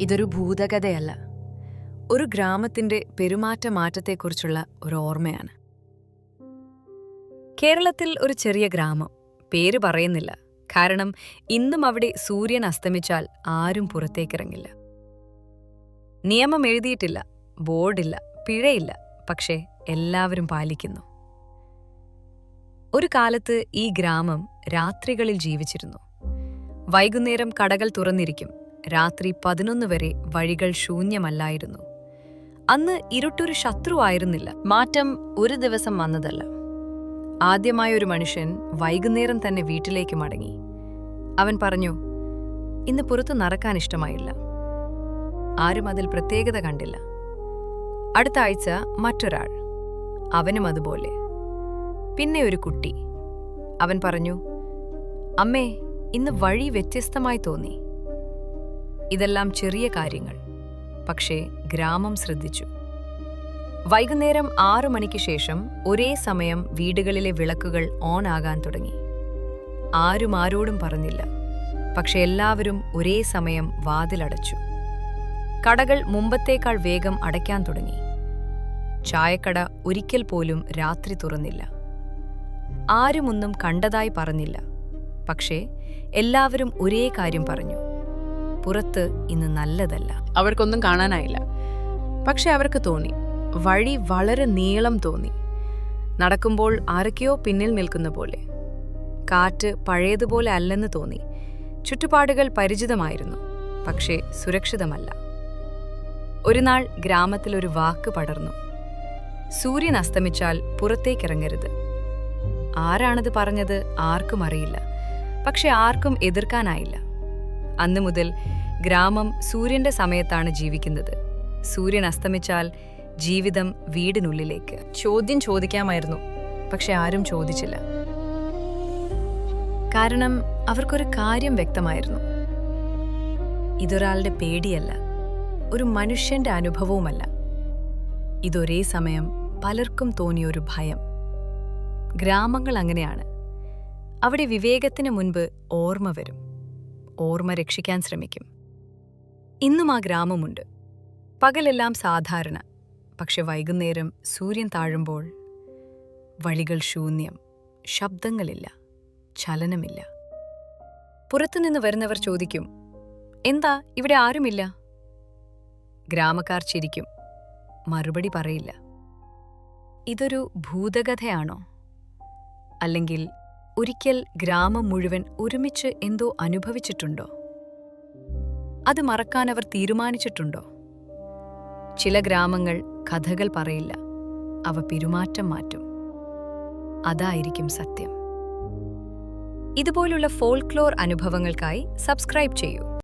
ഇതൊരു ഭൂതകഥയല്ല. ഒരു ഗ്രാമത്തിന്റെ പെരുമാറ്റ മാറ്റത്തെക്കുറിച്ചുള്ള ഒരു ഓർമ്മയാണ്. കേരളത്തിൽ ഒരു ചെറിയ ഗ്രാമം. പേര് പറയുന്നില്ല. കാരണം ഇന്നും അവിടെ സൂര്യൻ അസ്തമിച്ചാൽ ആരും പുറത്തേക്കിറങ്ങില്ല. നിയമം എഴുതിയിട്ടില്ല ബോർഡില്ല. പിഴയില്ല. പക്ഷേ എല്ലാവരും പാലിക്കുന്നു. ഒരു കാലത്ത് ഈ ഗ്രാമം രാത്രികളിൽ ജീവിച്ചിരുന്നു. വൈകുന്നേരം കടകൾ തുറന്നിരിക്കും. രാത്രി പതിനൊന്ന് വരെ വഴികൾ ശൂന്യമല്ലായിരുന്നു. അന്ന് ഇരുട്ടൊരു ശത്രുവായിരുന്നില്ല മാറ്റം ഒരു ദിവസം വന്നതല്ല. ആദ്യമായ ഒരു മനുഷ്യൻ വൈകുന്നേരം തന്നെ വീട്ടിലേക്ക് മടങ്ങി. അവൻ പറഞ്ഞു ഇന്ന് പുറത്തു നടക്കാൻ ഇഷ്ടമായില്ല. ആരും അതിൽ പ്രത്യേകത കണ്ടില്ല. അടുത്ത ആഴ്ച മറ്റൊരാൾ. അവനും അതുപോലെ. പിന്നെ ഒരു കുട്ടി. അവൻ പറഞ്ഞു അമ്മേ ഇന്ന് വഴി വ്യത്യസ്തമായി തോന്നി. ഇതെല്ലാം ചെറിയ കാര്യങ്ങൾ. പക്ഷേ ഗ്രാമം ശ്രദ്ധിച്ചു. വൈകുന്നേരം ആറു മണിക്ക് ശേഷം ഒരേ സമയം വീടുകളിലെ വിളക്കുകൾ ഓൺ ആകാൻ തുടങ്ങി. ആരും ആരോടും പറഞ്ഞില്ല. പക്ഷെ എല്ലാവരും ഒരേ സമയം വാതിലടച്ചു. കടകൾ മുമ്പത്തേക്കാൾ വേഗം അടയ്ക്കാൻ തുടങ്ങി. ചായക്കട ഒരിക്കൽ പോലും രാത്രി തുറന്നില്ല. ആരുമൊന്നും കണ്ടതായി പറഞ്ഞില്ല. പക്ഷേ എല്ലാവരും ഒരേ കാര്യം പറഞ്ഞു. പുറത്ത് ഇന്ന് നല്ലതല്ല. അവർക്കൊന്നും കാണാനായില്ല. പക്ഷെ അവർക്ക് തോന്നി. വഴി വളരെ നീളം തോന്നി. നടക്കുമ്പോൾ ആരൊക്കെയോ പിന്നിൽ നിൽക്കുന്ന പോലെ. കാറ്റ് പഴയതുപോലെ അല്ലെന്ന് തോന്നി. ചുറ്റുപാടുകൾ പരിചിതമായിരുന്നു. പക്ഷേ സുരക്ഷിതമല്ല. ഒരു നാൾ ഗ്രാമത്തിൽ ഒരു വാക്ക് പടർന്നു. സൂര്യൻ അസ്തമിച്ചാൽ പുറത്തേക്കിറങ്ങരുത്. ആരാണത് പറഞ്ഞത് ആർക്കും അറിയില്ല. പക്ഷെ ആർക്കും എതിർക്കാനായില്ല. അന്നു മുതൽ ഗ്രാമം സൂര്യന്റെ സമയത്താണ് ജീവിക്കുന്നത്. സൂര്യൻ അസ്തമിച്ചാൽ ജീവിതം വീടിനുള്ളിലേക്ക്. ചോദ്യം ചോദിക്കാമായിരുന്നു. പക്ഷെ ആരും ചോദിച്ചില്ല. കാരണം അവർക്കൊരു കാര്യം വ്യക്തമായിരുന്നു. ഇതൊരാളുടെ പേടിയല്ല. ഒരു മനുഷ്യന്റെ അനുഭവവുമല്ല. ഇതൊരേ സമയം പലർക്കും തോന്നിയൊരു ഭയം. ഗ്രാമങ്ങൾ അങ്ങനെയാണ്. അവിടെ വിവേകത്തിന് മുൻപ് ഓർമ്മ വരും. ഓർമ്മ രക്ഷിക്കാൻ ശ്രമിക്കും. ഇന്നും ആ ഗ്രാമമുണ്ട്. പകലെല്ലാം സാധാരണ. പക്ഷെ വൈകുന്നേരം സൂര്യൻ താഴുമ്പോൾ വഴികൾ ശൂന്യം. ശബ്ദങ്ങളില്ല. ചലനമില്ല. പുറത്തുനിന്ന് വരുന്നവർ ചോദിക്കും എന്താ ഇവിടെ ആരുമില്ല? ഗ്രാമക്കാർ ചിരിക്കും. മറുപടി പറയില്ല. ഇതൊരു ഭൂതകഥയാണോ? അല്ലെങ്കിൽ ഒരിക്കൽ ഗ്രാമം മുഴുവൻ ഒരുമിച്ച് എന്തോ അനുഭവിച്ചിട്ടുണ്ടോ? അത് മറക്കാൻ അവർ തീരുമാനിച്ചിട്ടുണ്ടോ? ചില ഗ്രാമങ്ങൾ കഥകൾ പറയില്ല അവ പെരുമാറ്റം മാറ്റും. അതായിരിക്കും സത്യം. ഇതുപോലുള്ള ഫോൾക്ലോർ അനുഭവങ്ങൾക്കായി സബ്സ്ക്രൈബ് ചെയ്യൂ.